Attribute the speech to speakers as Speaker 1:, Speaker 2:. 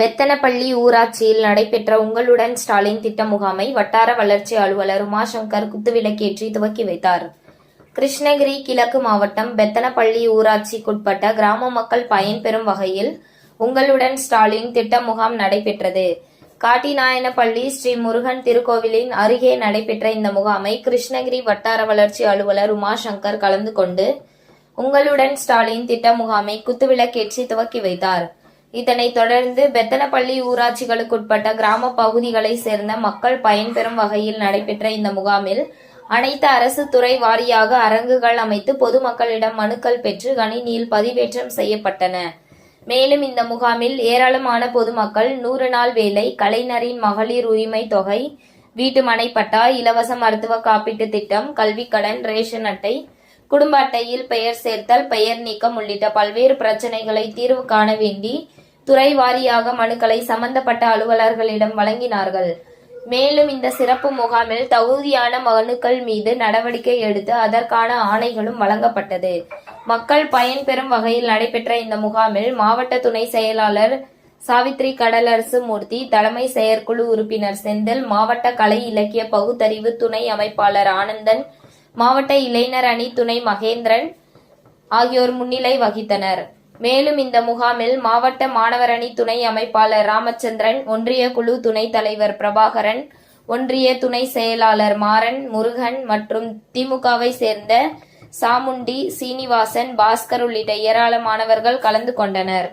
Speaker 1: பெத்தனப்பள்ளி ஊராட்சியில் நடைபெற்ற உங்களுடன் ஸ்டாலின் திட்ட முகாமை வட்டார வளர்ச்சி அலுவலர் உமாசங்கர் குத்துவிளக்கேற்றி துவக்கி வைத்தார். கிருஷ்ணகிரி கிழக்கு மாவட்டம் பெத்தனப்பள்ளி ஊராட்சிக்குட்பட்ட கிராம மக்கள் பயன்பெறும் வகையில் உங்களுடன் ஸ்டாலின் திட்ட முகாம் நடைபெற்றது. காட்டிநாயனப்பள்ளி ஸ்ரீ முருகன் திருக்கோவிலின் அருகே நடைபெற்ற இந்த முகாமை கிருஷ்ணகிரி வட்டார வளர்ச்சி அலுவலர் உமாசங்கர் கலந்து கொண்டு உங்களுடன் ஸ்டாலின் திட்ட முகாமை குத்துவிளக்கேற்றி துவக்கி வைத்தார். இதனைத் தொடர்ந்து பெத்தனப்பள்ளி ஊராட்சிகளுக்குட்பட்ட கிராம பகுதிகளை சேர்ந்த மக்கள் பயன்பெறும் வகையில் நடைபெற்ற இந்த முகாமில் அனைத்து அரசு துறை வாரியாக அரங்குகள் அமைத்து பொதுமக்களிடம் மனுக்கள் பெற்று கணினியில் பதிவேற்றம் செய்யப்பட்டன. மேலும் இந்த முகாமில் ஏராளமான பொதுமக்கள் நூறு நாள் வேலை கலைஞரின் மகளிர் உரிமை தொகை வீட்டு மனைப்பட்டா இலவச மருத்துவ காப்பீட்டு திட்டம் கல்விக்கடன் ரேஷன் அட்டை குடும்ப அட்டையில் பெயர் சேர்த்தல் பெயர் நீக்கம் உள்ளிட்ட பல்வேறு பிரச்சனைகளை தீர்வு காண வேண்டி துறை வாரியாக மனுக்களை சம்பந்தப்பட்ட அலுவலர்களிடம் வழங்கினார்கள். மேலும் இந்த சிறப்பு முகாமில் தகுதியான மனுக்கள் மீது நடவடிக்கை எடுத்து அதற்கான ஆணைகளும் வழங்கப்பட்டது. மக்கள் பயன்பெறும் வகையில் நடைபெற்ற இந்த முகாமில் மாவட்ட துணை செயலாளர் சாவித்ரி கடலரசு மூர்த்தி தலைமை செயற்குழு உறுப்பினர் செந்தில் மாவட்ட கலை இலக்கிய பகுத்தறிவு துணை அமைப்பாளர் ஆனந்தன் மாவட்ட இளைஞர் அணி துணை மகேந்திரன் ஆகியோர் முன்னிலை வகித்தனர். மேலும் இந்த முகாமில் மாவட்ட மாணவரணி துணை அமைப்பாளர் ராமச்சந்திரன் ஒன்றிய குழு துணைத் தலைவர் பிரபாகரன் ஒன்றிய துணை செயலாளர் மாறன் முருகன் மற்றும் திமுகவை சேர்ந்த சாமுண்டி சீனிவாசன் பாஸ்கர் உள்ளிட்ட ஏராளமானவர்கள் கலந்து கொண்டனர்.